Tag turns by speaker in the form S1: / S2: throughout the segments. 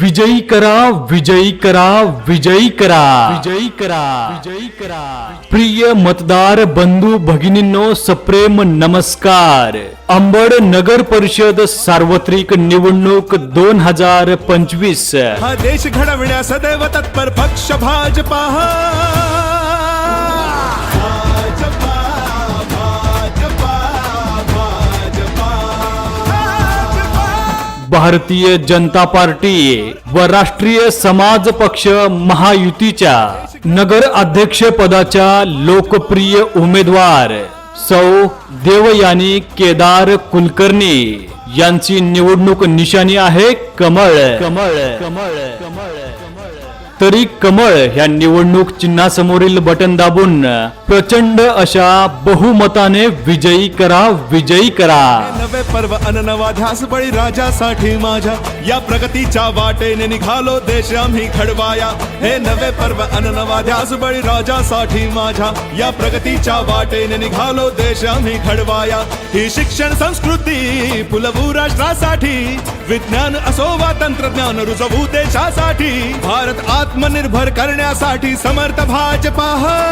S1: विजयी करा विजयी करा विजयी करा. विजयी करा विजयी करा. प्रिय मतदार बंधू भगिनींनो सप्रेम नमस्कार. अंबड नगर परिषद सार्वत्रिक निवडणूक दोन हजार पंचवीस.
S2: हा देश घडविण्या सदैव तत्पर पक्ष भाजपा.
S1: भारतीय जनता पार्टी व राष्ट्रीय समाज पक्ष महायुतीच्या नगर अध्यक्ष पदाच्या लोकप्रिय उमेदवार सौ देवयानी केदार कुलकर्णी. यांची निवडणूक निशाणी आहे कमळ. कमळ. कमळ. कमळ तरी कमळ ह्या निवडणूक चिन्हासमोरील बटन दाबून प्रचंड अशा बहुमताने विजयी करा विजयी करा.
S2: नवे पर्व अननवा ध्यास बळी राजासाठी माझ्या. या प्रगतीच्या वाटेने निघालो देश आम्ही घडवाया हे नवे पर्व अननवा ध्यास बळी राजासाठी माझ्या. या प्रगतीच्या वाटेने निघालो देश आम्ही घडवाया ही शिक्षण संस्कृती फुलवू राष्ट्रासाठी. विज्ञान असो वा तंत्रज्ञान रुजवू देशासाठी भारत आत्मनिर्भर करण्यासाठी समर्थ भाजपा भाजपा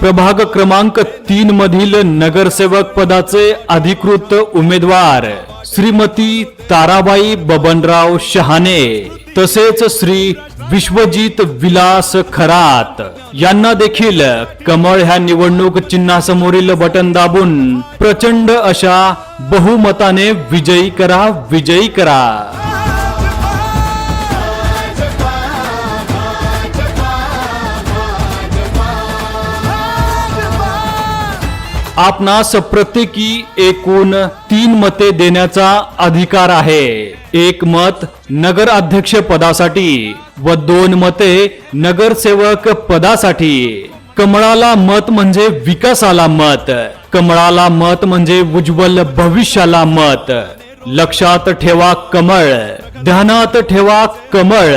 S1: प्रभाग क्रमांक तीन मधील नगरसेवक पदाचे अधिकृत उमेदवार श्रीमती ताराबाई बबनराव शहाणे. तसेच श्री विश्वजित विलास खरात यांना देखील कमळ ह्या निवडणूक चिन्हासमोरील बटन दाबून प्रचंड अशा बहुमताने विजयी करा विजयी करा. आपणास प्रत्येकी एकूण तीन मते देण्याचा अधिकार आहे. एक मत नगर अध्यक्ष पदासाठी व दोन मते नगरसेवक पदासाठी. कमळाला मत म्हणजे विकासाला मत. कमळाला मत म्हणजे उज्ज्वल भविष्याला मत. लक्षात ठेवा कमळ. ध्यानात ठेवा कमळ.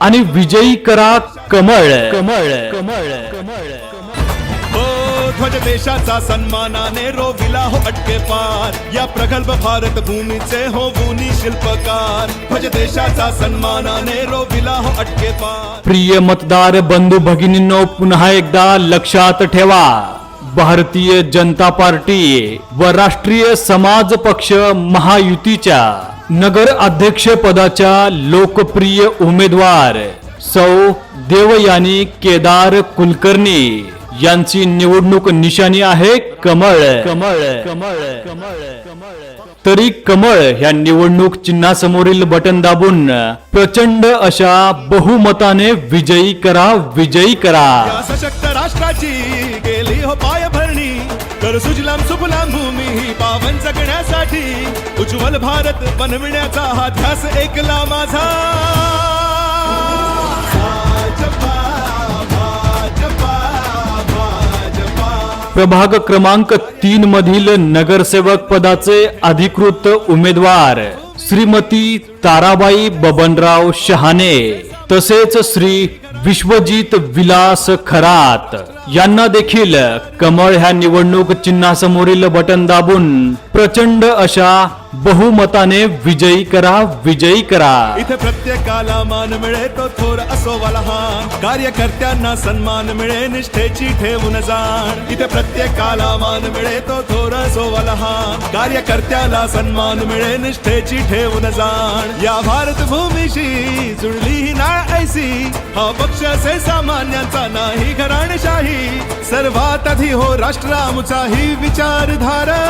S1: आणि विजयी करा कमळ. कमळ कमळ कमळ.
S2: ध्वज देशाचा सन्मानाने रोविला हो अटके पार. या प्रगल्भ भारत भूमीचे हो गुणी शिल्पकार. ध्वज देशाचा सन्मानाने रोविला हो अटके पार.
S1: प्रिय मतदार बंधू भगिनींनो पुन्हा एकदा लक्षात ठेवा. भारतीय जनता पार्टी व राष्ट्रीय समाज पक्ष महायुतीच्या नगर अध्यक्ष पदाच्या लोकप्रिय उमेदवार सौ देवयानी केदार कुलकर्णी. यांची निवडणूक निशाणी आहे कमळ कमळ कमळ कमळ कमळ तरी कमळ ह्या निवडणूक चिन्हासमोरील बटन दाबून प्रचंड अशा बहुमताने विजयी करा विजयी करा.
S2: सशक्त राष्ट्राची गेली हो पायभरणी. तर सुजलाम सुफलाम भूमी ही पावन जगण्यासाठी उज्ज्वल भारत बनविण्याचा हा ध्यास ऐकला माझा.
S1: प्रभाग क्रमांक तीन मधील नगरसेवक पदाचे अधिकृत उमेदवार श्रीमती ताराबाई बबनराव शहाणे तसेच श्री विश्वजित विलास खरात. यांना देखील कमळ ह्या निवडणूक चिन्हासमोरील बटन दाबून प्रचंड अशा बहुमताने विजयी करा विजयी करा.
S2: इथे प्रत्येकाला मान मिळे तो थोर असो वा लहान कार्यकर्त्यांना सन्मान मिळे निष्ठेची ठेवून जाण. इथे प्रत्येकाला मान मिळे तो थोर असो वा लहान कार्यकर्त्याला सन्मान मिळे निष्ठेची ठेवून जाण. या भारत भूमीशी जुळली ही नाळ ऐसी. हा पक्ष असे सामान्यांचा नाही घराणशाही. सर्वात आधी हो राष्ट्रामुचा ही विचारधारा.